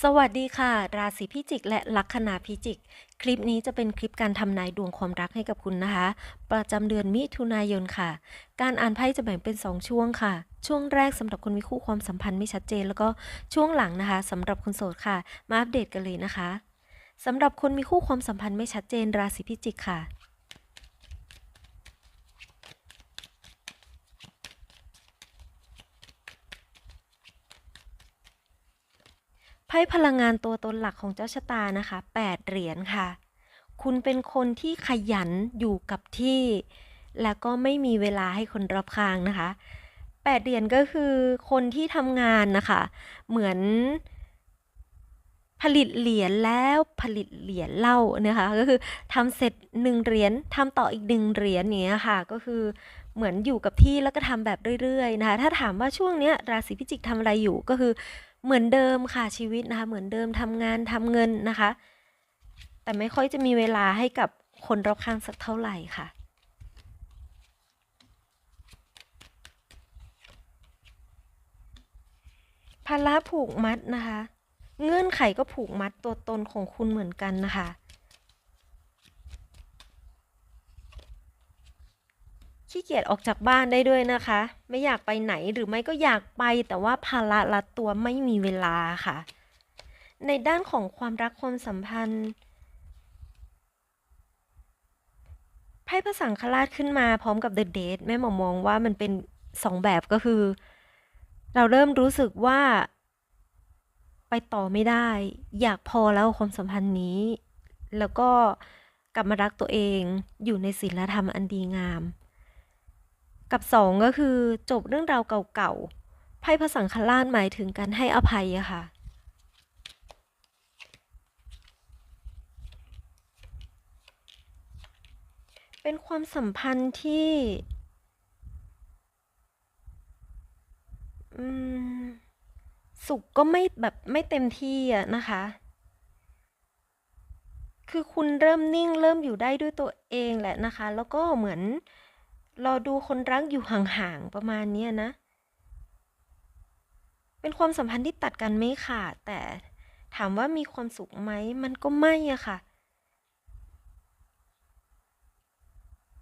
สวัสดีค่ะ ราศีพิจิก และลัคนาพิจิก คลิปนี้จะเป็นคลิปการทำนายดวงความรักให้กับคุณนะคะ ประจำเดือนมิถุนายนค่ะ การอ่านไพ่จะแบ่งเป็น 2 ช่วงค่ะ ช่วงแรกสำหรับคนมีคู่ความสัมพันธ์ไม่ชัดเจน แล้วก็ช่วงหลังนะคะสำหรับคนโสดค่ะ มาอัปเดตกันเลยนะคะสำหรับคนมีคู่ความสัมพันธ์ไม่ชัดเจนราศีพิจิกค่ะ พ่พลังงานตัวตนหลักของเจ้าชะตานะคะ 8 เหรียญค่ะ คุณเป็นคนที่ขยันอยู่กับที่ แล้วก็ไม่มีเวลาให้คนรอบข้างนะคะ 8 เหรียญก็คือคนที่ทำงานนะคะ เหมือนผลิตเหรียญแล้วผลิตเหรียญเล่านะคะก็คือทำเสร็จหนึ่งเหรียญทำต่ออีกหนึ่งเหรียญอย่างเนี้ยค่ะ ก็คือเหมือนอยู่กับที่แล้วก็ทำแบบเรื่อยๆนะคะถ้าถามว่าช่วงเนี้ยราศีพิจิกทำอะไรอยู่ก็คือ เหมือนเดิมค่ะชีวิตนะคะ เหมือนเดิมทำงานทำเงินนะคะ แต่ไม่ค่อยจะมีเวลาให้กับคนรอบข้างสักเท่าไหร่ค่ะภาระผูกมัดนะคะ เงื่อนไขก็ผูกมัดตัวตนของคุณเหมือนกันนะคะ ขี้เกียจออกจากบ้านได้ด้วยนะคะ ไม่อยากไปไหนหรือไม่ก็อยากไป แต่ว่าภาระรัดตัวไม่มีเวลาค่ะ ในด้านของความรักความสัมพันธ์ไพ่พระสังฆราชขึ้นมาพร้อมกับ The Date แม่หมอมองว่ามันเป็นสองแบบก็คือ เราเริ่มรู้สึกว่า ไปต่อไม่ได้ อยากพอแล้วความสัมพันธ์นี้ แล้วก็กลับมารักตัวเองอยู่ในศีลธรรมอันดีงาม กับสองก็คือจบเรื่องราวเก่าๆไพ่พระสังฆราชหมายถึงการให้อภัยอะค่ะเป็นความสัมพันธ์ที่ สุขก็ไม่แบบไม่เต็มที่อะนะคะ คือคุณเริ่มนิ่งเริ่มอยู่ได้ด้วยตัวเองแหละนะคะ แล้วก็เหมือน รอดูคนรักอยู่ห่างๆประมาณเนี้ยนะ เป็นความสัมพันธ์ที่ตัดกันไม่ขาดแต่ถามว่ามีความสุขไหมมันก็ไม่อะค่ะ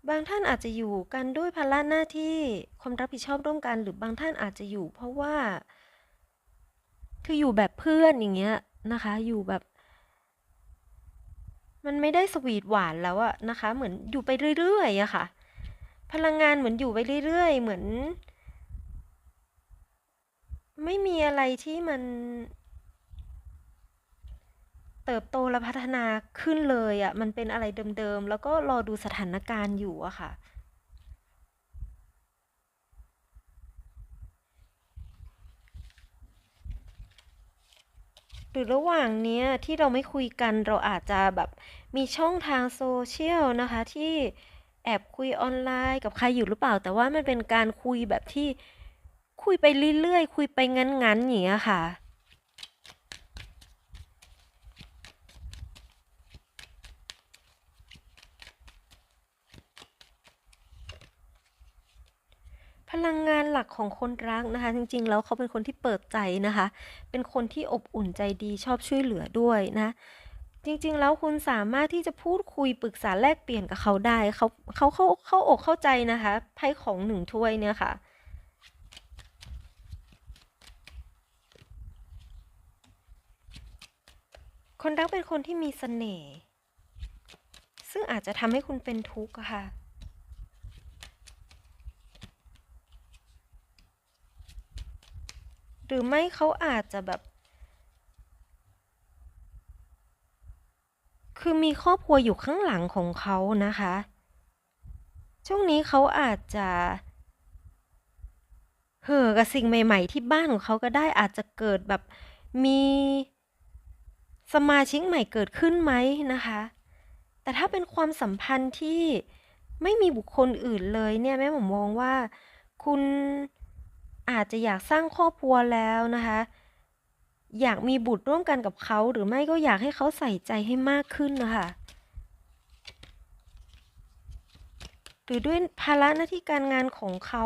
บางท่านอาจจะอยู่กันด้วยภาระหน้าที่ความรับผิดชอบร่วมกัน หรือบางท่านอาจจะอยู่ เพราะว่า คืออยู่แบบเพื่อนอย่างเงี้ยนะคะ อยู่แบบ มันไม่ได้สวีทหวานแล้วอะนะคะ เหมือนอยู่ไปเรื่อยๆอะค่ะ พลังงานเหมือนอยู่ไปเรื่อยๆ เหมือน ไม่มีอะไรที่มัน เติบโตและพัฒนาขึ้นเลยอะมันเป็นอะไรเดิมๆ แล้วก็รอดูสถานการณ์อยู่อะค่ะหรือระหว่างเนี้ยที่เราไม่คุยกันเราอาจจะแบบมีช่องทางโซเชียลนะคะที่ แอบคุยออนไลน์กับใครอยู่หรือเปล่า แต่ว่ามันเป็นการคุยแบบที่คุยไปเรื่อยๆ คุยไปงั้นๆอย่างเงี้ยค่ะพลังงานหลักของคนรักนะคะ จริงๆ แล้วเขาเป็นคนที่เปิดใจนะคะ เป็นคนที่อบอุ่นใจดีชอบช่วยเหลือด้วยนะ จริง ๆ แล้วคุณสามารถที่จะพูดคุยปรึกษาแลกเปลี่ยนกับเขาได้ เขาเขาเข้าเข้าอกเข้าใจนะคะไพ่ของหนึ่งถ้วยเนี่ยค่ะ คนรักเป็นคนที่มีเสน่ห์ซึ่งอาจจะทำให้คุณเป็นทุกข์ค่ะหรือไม่เขาอาจจะแบบ คือมีครอบครัวอยู่ข้างหลังของเขานะคะ ช่วงนี้เขาอาจจะเห่อกับสิ่งใหม่ ๆ ที่บ้านของเขาก็ได้อาจจะเกิดแบบมีสมาชิกใหม่เกิดขึ้นไหมนะคะ แต่ถ้าเป็นความสัมพันธ์ที่ไม่มีบุคคลอื่นเลยเนี่ยแม่ผมมองว่าคุณอาจจะอยากสร้างครอบครัวแล้วนะคะ อยากมีบุตรร่วมกันกับเขา หรือไม่ก็อยากให้เขาใส่ใจให้มากขึ้นนะคะ หรือด้วยภาระหน้าที่การงานของเขา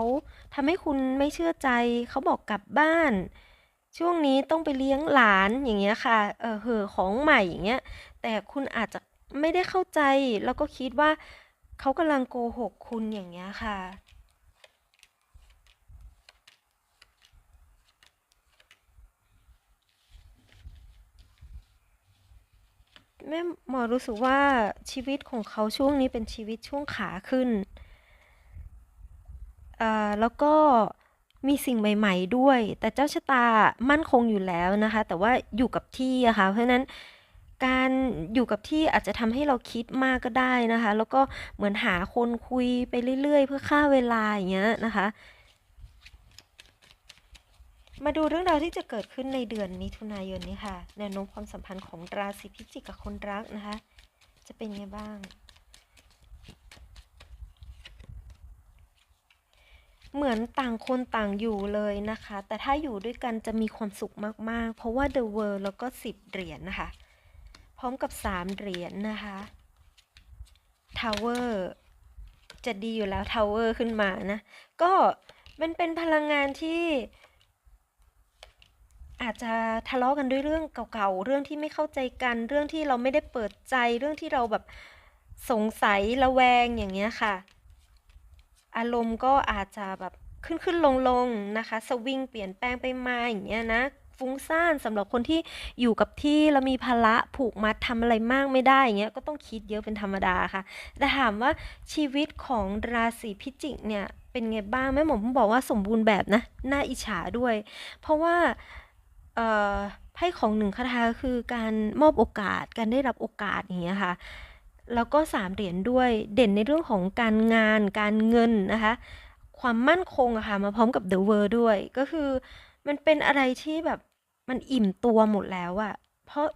ทำให้คุณไม่เชื่อใจ เขาบอกกลับบ้าน ช่วงนี้ต้องไปเลี้ยงหลานอย่างเงี้ยค่ะ เออเหอของใหม่อย่างเงี้ย แต่คุณอาจจะไม่ได้เข้าใจ แล้วก็คิดว่าเขากำลังโกหกคุณอย่างเงี้ยค่ะ แม่หมอรู้สึกว่าชีวิตของเขาช่วงนี้เป็นชีวิตช่วงขาขึ้น อ่า แล้วก็มีสิ่งใหม่ ๆ ด้วย แต่เจ้าชะตามั่นคงอยู่แล้วนะคะ แต่ว่าอยู่กับที่อะค่ะ เพราะฉะนั้นการอยู่กับที่อาจจะทำให้เราคิดมากก็ได้นะคะ แล้วก็เหมือนหาคนคุยไปเรื่อย ๆ เพื่อฆ่าเวลาอย่างเงี้ยนะคะ มาดูเรื่องราวที่จะเกิดขึ้นในเดือนมิถุนายนนี้ค่ะแนวโน้มความสัมพันธ์ของราศีพิจิกกับคนรักนะคะ จะเป็นไงบ้าง เหมือนต่างคนต่างอยู่เลยนะคะ แต่ถ้าอยู่ด้วยกันจะมีความสุขมากๆ เพราะว่า The World แล้วก็ 10 เหรียญนนะคะ พร้อมกับ 3 เหรียญนนะคะ Tower จะดีอยู่แล้ว Tower ขึ้นมานะ ก็มันเป็นพลังงานที่ อาจจะทะเลาะกันด้วยเรื่องเก่าๆ เรื่องที่ไม่เข้าใจกัน เรื่องที่เราไม่ได้เปิดใจ เรื่องที่เราแบบสงสัยระแวงอย่างเงี้ยค่ะ อารมณ์ก็อาจจะแบบขึ้นขึ้นลงลงๆนะคะ สวิงเปลี่ยนแปลงไปมาอย่างเงี้ยนะ ฟุ้งซ่านสำหรับคนที่อยู่กับที่แล้วมีภาระผูกมัดทำอะไรมากไม่ได้อย่างเงี้ย ก็ต้องคิดเยอะเป็นธรรมดาค่ะ แต่ถามว่าชีวิตของราศีพิจิกเนี่ยเป็นไงบ้างแม่หมอผมบอกว่าสมบูรณ์แบบนะ น่าอิจฉาด้วย เพราะว่า เอ่อไพ่ของหนึ่งคาถาคือการมอบโอกาสการได้รับโอกาสอย่างเงี้ยค่ะแล้วก็สามเหรียญด้วยเด่นในเรื่องของการงานการเงินนะคะ ความมั่นคงอะค่ะมาพร้อมกับ The World ด้วย ก็คือมันเป็นอะไรที่แบบมันอิ่มตัวหมดแล้วอะเพราะ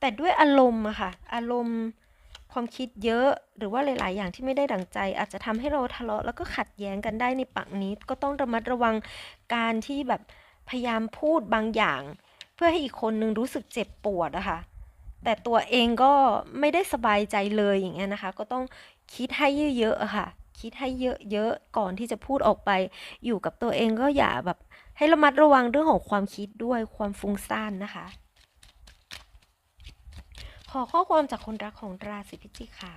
แต่ด้วยอารมณ์อะค่ะ อารมณ์ ความคิดเยอะ หรือว่าหลาย ๆ อย่างที่ไม่ได้ดั่งใจ อาจจะทำให้เราทะเลาะแล้วก็ขัดแย้งกันได้ในปักนี้ ก็ต้องระมัดระวังการที่แบบพยายามพูดบางอย่าง เพื่อให้อีกคนนึงรู้สึกเจ็บปวดอะคะแต่ตัวเองก็ไม่ได้สบายใจเลยอย่างเงี้ยนะคะ ก็ต้องคิดให้เยอะๆค่ะ คิดให้เยอะๆก่อนที่จะพูดออกไป อยู่กับตัวเองก็อย่าแบบให้ระมัดระวังเรื่องของความคิดด้วยความฟุ้งซ่านนะคะ ขอข้อความจากคนรักของราศีพิจิกค่ะ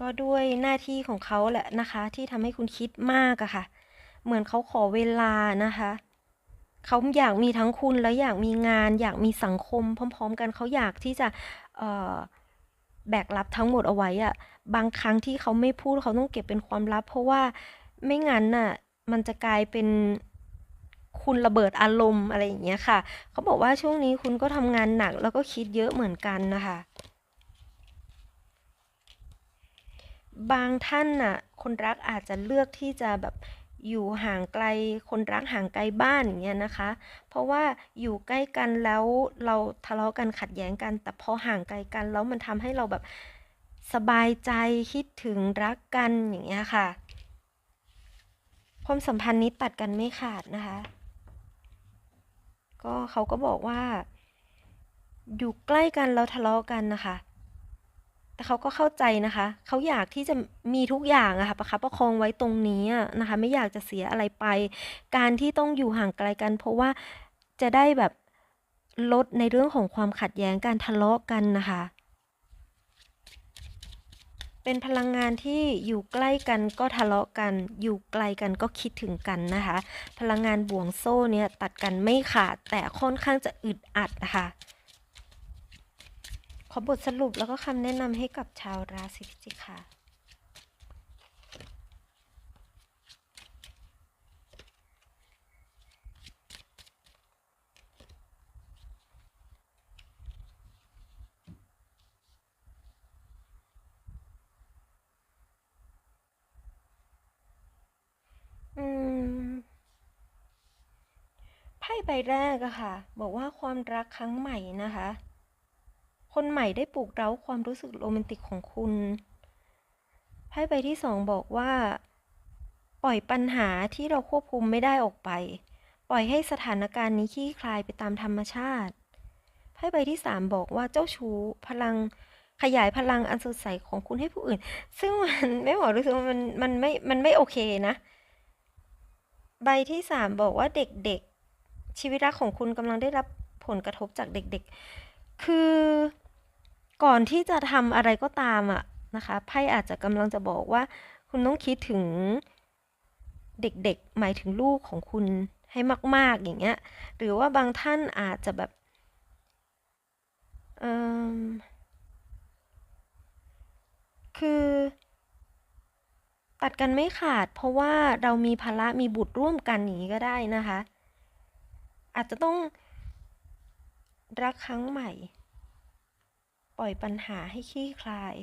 ก็ด้วยหน้าที่ของเขาแหละนะคะ ที่ทำให้คุณคิดมากอะค่ะ เหมือนเขาขอเวลานะคะ เขาอยากมีทั้งคุณแล้วอยากมีงาน อยากมีสังคม พร้อม ๆ กันเขาอยากที่จะแบกรับทั้งหมดเอาไว้อะบางครั้งที่เขาไม่พูดเขาต้องเก็บเป็นความลับ เพราะว่าไม่งั้นน่ะมันจะกลายเป็นคุณระเบิดอารมณ์อะไรอย่างเงี้ยค่ะ เขาบอกว่าช่วงนี้คุณก็ทำงานหนักแล้วก็คิดเยอะเหมือนกันนะคะ บางท่านน่ะ คนรักอาจจะเลือกที่จะแบบ อยู่ห่างไกลคนรักห่างไกลบ้านอย่างเงี้ยนะคะ เพราะว่าอยู่ใกล้กันแล้วเราทะเลาะกันขัดแย้งกัน แต่พอห่างไกลกันแล้วมันทำให้เราแบบสบายใจคิดถึงรักกันอย่างเงี้ยค่ะ ความสัมพันธ์นี้ตัดกันไม่ขาดนะคะ ก็เขาก็บอกว่า อยู่ใกล้กันแล้วทะเลาะกันนะคะ แต่เขาก็เข้าใจนะคะ เขาอยากที่จะมีทุกอย่างอะค่ะประคับประคองไว้ตรงนี้นะคะ ไม่อยากจะเสียอะไรไป การที่ต้องอยู่ห่างไกลกัน เพราะว่าจะได้แบบลดในเรื่องของความขัดแย้งการทะเลาะกันนะคะ เป็นพลังงานที่อยู่ใกล้กันก็ทะเลาะกัน อยู่ไกลกันก็คิดถึงกันนะคะ พลังงานบ่วงโซ่เนี่ยตัดกันไม่ขาดแต่ค่อนข้างจะอึดอัดนะคะ อบทสรุปแล้วก็คำแนะนำให้กับชาวราศีพิจิกค่ะอืมไพ่ใบแรกอะค่ะ บอกว่าความรักครั้งใหม่นะคะ คนใหม่ได้ปลุกเร้าความรู้สึกโรแมนติกของคุณ ไพ่ใบที่สองบอกว่า ปล่อยปัญหาที่เราควบคุมไม่ได้ออกไป ปล่อยให้สถานการณ์นี้คลี่คลายไปตามธรรมชาติ ไพ่ใบที่สามบอกว่าเจ้าชู้พลังขยายพลังอันสดใสของคุณให้ผู้อื่น ซึ่งมันไม่หมอรู้สึกว่ามันมันไม่ มันไม่โอเคนะ ใบที่สามบอกว่าเด็กๆ ชีวิตรักของคุณกำลังได้รับผลกระทบจากเด็กๆ คือ ก่อนที่จะทำอะไรก็ตามอะนะคะไพ่อาจจะกำลังจะบอกว่า คุณต้องคิดถึงเด็กๆ หมายถึงลูกของคุณให้มาก ๆ อย่างเงี้ย หรือว่าบางท่านอาจจะแบบเอมคือตัดกันไม่ขาด เพราะว่าเรามีภาระมีบุตรร่วมกันอย่างนี้ก็ได้นะคะ อาจจะต้องรักครั้งใหม่ ปล่อยปัญหาให้คลี่คลาย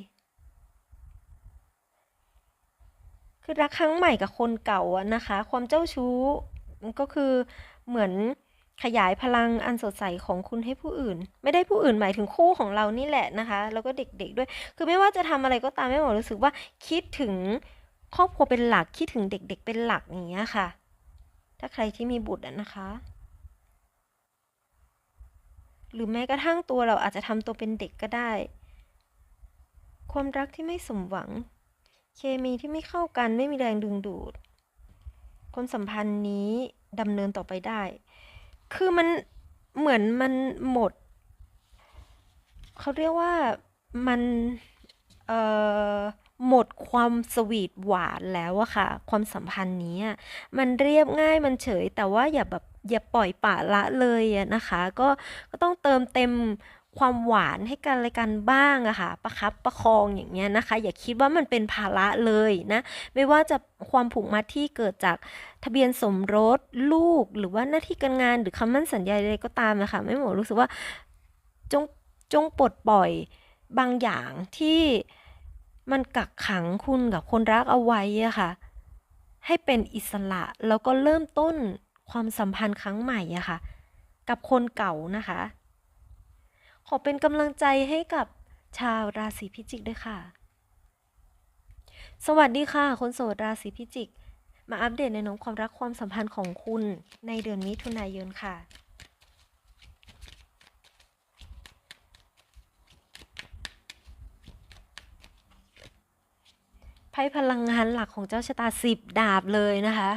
คือรักครั้งใหม่กับคนเก่าอะนะคะ ความเจ้าชู้ก็คือเหมือนขยายพลังอันสดใสของคุณให้ผู้อื่น ไม่ได้ผู้อื่นหมายถึงคู่ของเรานี่แหละนะคะ แล้วก็เด็กๆด้วย คือไม่ว่าจะทำอะไรก็ตามแม่หมอรู้สึกว่าคิดถึงครอบครัวเป็นหลักคิดถึงเด็กๆเป็นหลักอย่างเงี้ยค่ะ ถ้าใครที่มีบุตรนะคะ หรือแม้กระทั่งตัวเราอาจจะทำตัวเป็นเด็กก็ได้ ความรักที่ไม่สมหวัง เคมีที่ไม่เข้ากันไม่มีแรงดึงดูด ความสัมพันธ์นี้ดำเนินต่อไปได้ คือมันเหมือนมันหมด เขาเรียกว่ามันเอ่อหมดความสวีทหวานแล้วอะค่ะ ความสัมพันธ์นี้มันเรียบง่ายมันเฉยแต่ว่าอย่าแบบ อย่าปล่อยปะละเลยนะคะ ก็ก็ต้องเติมเต็มความหวานให้กันและกันบ้างอะค่ะประคับประคองอย่างเงี้ยนะคะ อย่าคิดว่ามันเป็นภาระเลยนะ ไม่ว่าจะความผูกมัดที่เกิดจากทะเบียนสมรสลูกหรือว่าหน้าที่การงานหรือคำมั่นสัญญาใดก็ตามนะคะไม่หมอรู้สึกว่าจงจงปลดปล่อยบางอย่างที่มันกักขังคุณกับคนรักเอาไว้อะค่ะ ให้เป็นอิสระแล้วก็เริ่มต้น ความสัมพันธ์ครั้งใหม่อะค่ะ กับคนเก่านะคะ ขอเป็นกำลังใจให้กับชาวราศีพิจิกด้วยค่ะ สวัสดีค่ะ คนโสดราศีพิจิก มาอัปเดตในน้องความรักความสัมพันธ์ของคุณในเดือนมิถุนายนค่ะไพ่พลังงานหลักของเจ้าชะตาสิบดาบเลยนะคะ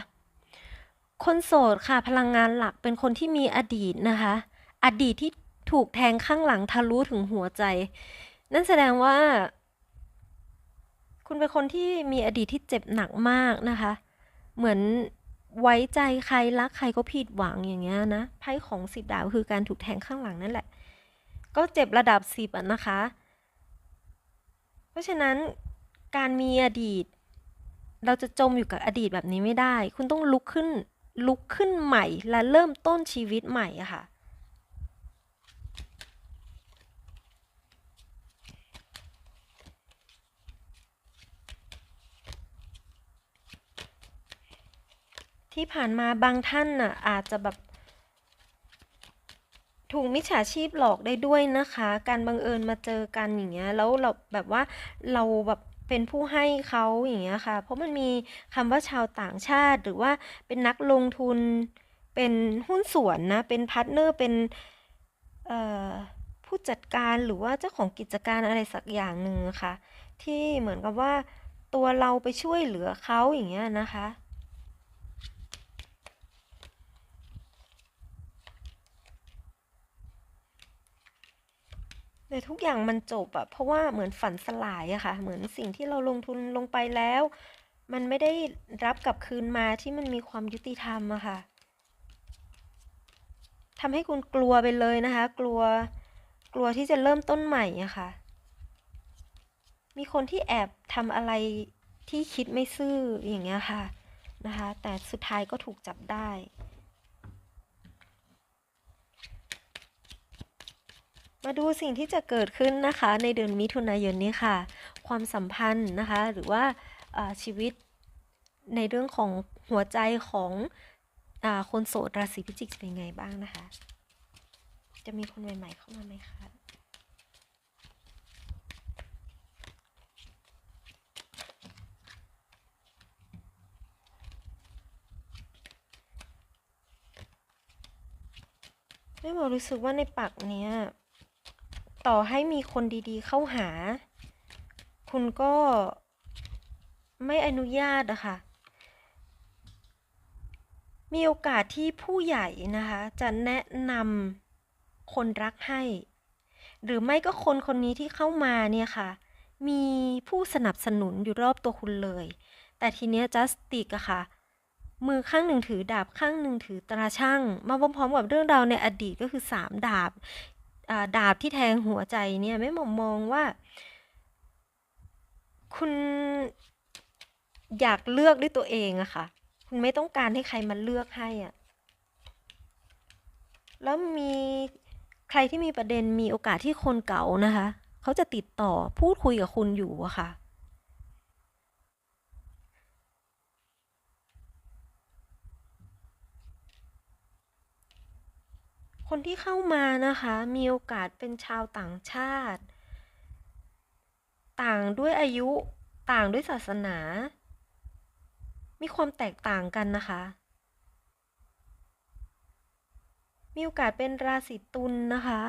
คนโสดค่ะพลังงานหลักเป็นคนที่มีอดีตนะคะ อดีตที่ถูกแทงข้างหลังทะลุถึงหัวใจ นั่นแสดงว่า คุณเป็นคนที่มีอดีตที่เจ็บหนักมากนะคะ เหมือนไว้ใจใครรักใครก็ผิดหวังอย่างเงี้ยนะไพ่ของสิบดาบคือการถูกแทงข้างหลังนั่นแหละ ก็เจ็บระดับสิบนะคะ เพราะฉะนั้นการมีอดีต เราจะจมอยู่กับอดีตแบบนี้ไม่ได้ คุณต้องลุกขึ้น ลุกขึ้นใหม่และเริ่มต้นชีวิตใหม่ค่ะ ที่ผ่านมาบางท่านน่ะอาจจะแบบถูกมิจฉาชีพหลอกได้ด้วยนะคะ การบังเอิญมาเจอกันอย่างเงี้ย แล้วเราแบบว่าเราแบบ เป็นผู้ให้เขาอย่างเงี้ยค่ะ เพราะมันมีคำว่าชาวต่างชาติ หรือว่าเป็นนักลงทุน เป็นหุ้นส่วนนะ เป็นพาร์ทเนอร์ เป็นผู้จัดการหรือว่าเจ้าของกิจการอะไรสักอย่างหนึ่งค่ะ ที่เหมือนกับว่าตัวเราไปช่วยเหลือเขาอย่างเงี้ยนะคะ แต่ทุกอย่างมันจบอะเพราะว่าเหมือนฝันสลายอะค่ะ เหมือนสิ่งที่เราลงทุนลงไปแล้ว มันไม่ได้รับกลับคืนมาที่มันมีความยุติธรรมอะค่ะทำให้คุณกลัวไปเลยนะคะ กลัวกลัวที่จะเริ่มต้นใหม่อะค่ะ มีคนที่แอบทำอะไรที่คิดไม่ซื่ออย่างเงี้ยค่ะนะคะ แต่สุดท้ายก็ถูกจับได้ มาดูสิ่งที่จะเกิดขึ้นนะคะในเดือนมิถุนายนนี้ค่ะ ความสัมพันธ์นะคะหรือว่าชีวิตในเรื่องของหัวใจของอคนโสดราศีพิจิกจะเป็นไงบ้างนะคะ จะมีคนใหม่ ๆ เข้ามาไหมคะไม่บอกรู้สึกว่าในปากเนี้ย ต่อให้มีคนดีๆเข้าหา คุณก็ไม่อนุญาตอะค่ะ มีโอกาสที่ผู้ใหญ่นะคะ จะแนะนำคนรักให้ หรือไม่ก็คนคนนี้ที่เข้ามาเนี่ยค่ะ มีผู้สนับสนุนอยู่รอบตัวคุณเลย แต่ทีเนี้ยจัสติกอะค่ะ มือข้างหนึ่งถือดาบข้างหนึ่งถือตราช่าง มาพร้อมๆกับเรื่องราวในอดีตก็คือสามดาบ ดาบที่แทงหัวใจเนี่ยไม่หมอมองว่า คุณอยากเลือกด้วยตัวเองอะค่ะ คุณไม่ต้องการให้ใครมาเลือกให้อะแล้วมีใครที่มีประเด็นมีโอกาสที่คนเก่านะคะ เขาจะติดต่อพูดคุยกับคุณอยู่อะค่ะ คนที่เข้ามานะคะมีโอกาสเป็นชาวต่างชาติ ต่างด้วยอายุต่างด้วยศาสนา มีความแตกต่างกันนะคะ มีโอกาสเป็นราศีตุลนะคะ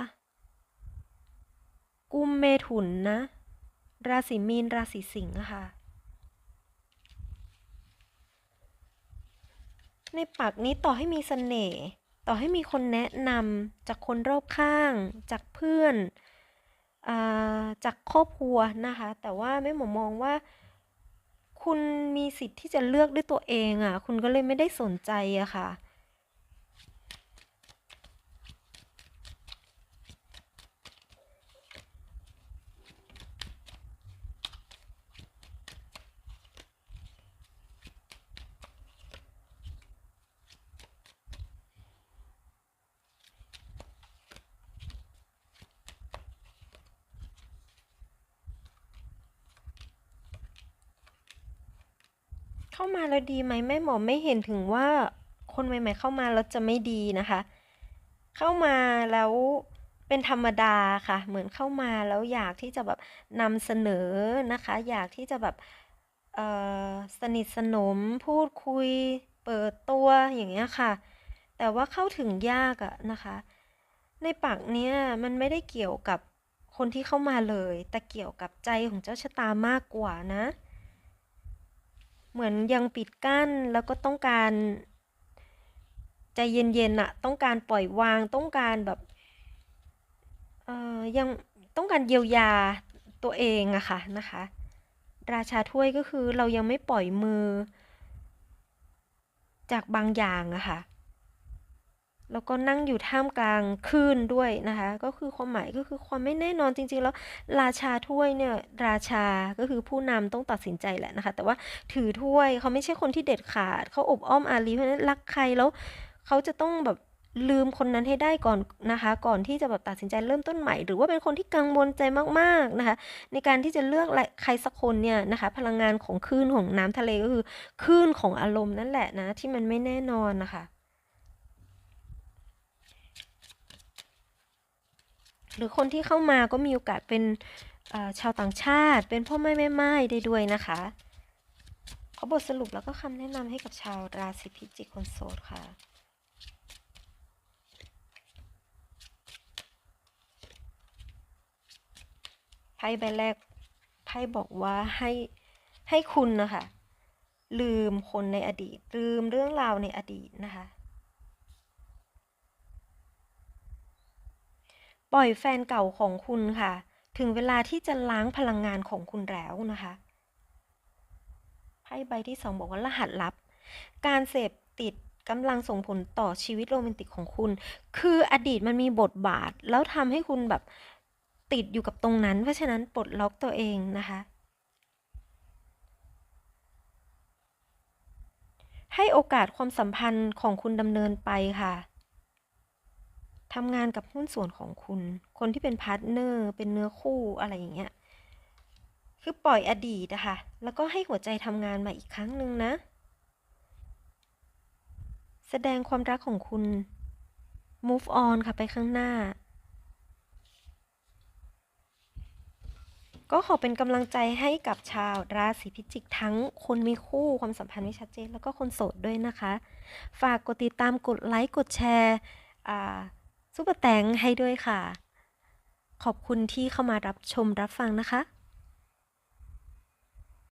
กุมเมถุนนะ ราศีมีนราศีสิงห์อะค่ะในปักนี้ต่อให้มีเสน่ห์ ต่อให้มีคนแนะนำจากคนรอบข้าง จากเพื่อนอาจากครอบครัวนะคะ แต่ว่าไม่หมอมองว่า คุณมีสิทธิ์ที่จะเลือกด้วยตัวเองอะ่ะ คุณก็เลยไม่ได้สนใจอะค่ะ เข้ามาแล้วดีไหมแม่หมอไม่เห็นถึงว่าคนใหม่ ๆ เข้ามาแล้วจะไม่ดีนะคะ เข้ามาแล้วเป็นธรรมดาค่ะ เหมือนเข้ามาแล้วอยากที่จะแบบนำเสนอนะคะ อยากที่จะแบบสนิทสนมพูดคุย เปิดตัวอย่างเงี้ยค่ะ แต่ว่าเข้าถึงยากอะนะคะ ในปักเนี้ยมันไม่ได้เกี่ยวกับคนที่เข้ามาเลย แต่เกี่ยวกับใจของเจ้าชะตามากกว่านะ เหมือนยังปิดกั้นแล้วก็ต้องการใจเย็นๆอะต้องการปล่อยวางต้องการแบบเอ่อยังต้องการเยียวยาตัวเองอะค่ะนะคะ ราชาถ้วยก็คือเรายังไม่ปล่อยมือ จากบางอย่างอะค่ะ แล้วก็นั่งอยู่ท่ามกลางคลื่นด้วยนะคะ ก็คือความหมายก็คือความไม่แน่นอนจริง ๆ แล้วราชาถ้วยเนี่ยราชาก็คือผู้นำต้องตัดสินใจแหละนะคะ แต่ว่าถือถ้วยเขาไม่ใช่คนที่เด็ดขาดเขาอบอ้อมอารีเพราะฉะนั้นรักใครแล้วเขาจะต้องแบบลืมคนนั้นให้ได้ก่อนนะคะ ก่อนที่จะแบบตัดสินใจเริ่มต้นใหม่ หรือว่าเป็นคนที่กังวลใจมากๆนะคะ ในการที่จะเลือกใครสักคนเนี่ยนะคะ พลังงานของคลื่นของน้ำทะเลก็คือคลื่นของอารมณ์นั่นแหละนะที่มันไม่แน่นอนนะคะ หรือคนที่เข้ามาก็มีโอกาสเป็นชาวต่างชาติ เป็นพ่อแม่แม่ไม้ได้ด้วยนะคะขอบทสรุปแล้วก็คำแนะนำให้กับชาวราศีพิจิกคนโสดค่ะไพ่ใบแรกไพ่บอกว่าให้ให้คุณนะคะ ลืมคนในอดีต ลืมเรื่องราวในอดีตนะคะ ปล่อยแฟนเก่าของคุณค่ะ ถึงเวลาที่จะล้างพลังงานของคุณแล้วนะคะไพ่ใบที่สองบอกว่ารหัสลับ การเสพติดกำลังส่งผลต่อชีวิตโรแมนติกของคุณ คืออดีตมันมีบทบาท แล้วทำให้คุณแบบติดอยู่กับตรงนั้น เพราะฉะนั้นปลดล็อกตัวเองนะคะ ให้โอกาสความสัมพันธ์ของคุณดำเนินไปค่ะ ทำงานกับหุ้นส่วนของคุณ คนที่เป็นพาร์ทเนอร์เป็นเนื้อคู่อะไรอย่างเงี้ย คือปล่อยอดีตนะคะแล้วก็ให้หัวใจทำงานมาอีกครั้งหนึ่งนะ แสดงความรักของคุณ move on ค่ะไปข้างหน้า ก็ขอเป็นกำลังใจให้กับชาวราศีพิจิกทั้งคนมีคู่ความสัมพันธ์ไม่ชัดเจน แล้วก็คนโสดด้วยนะคะ ฝากกดติดตามกดไลค์กดแชร์ ซุปเปอร์แตงให้ด้วยค่ะ ขอบคุณที่เข้ามารับชมรับฟังนะคะ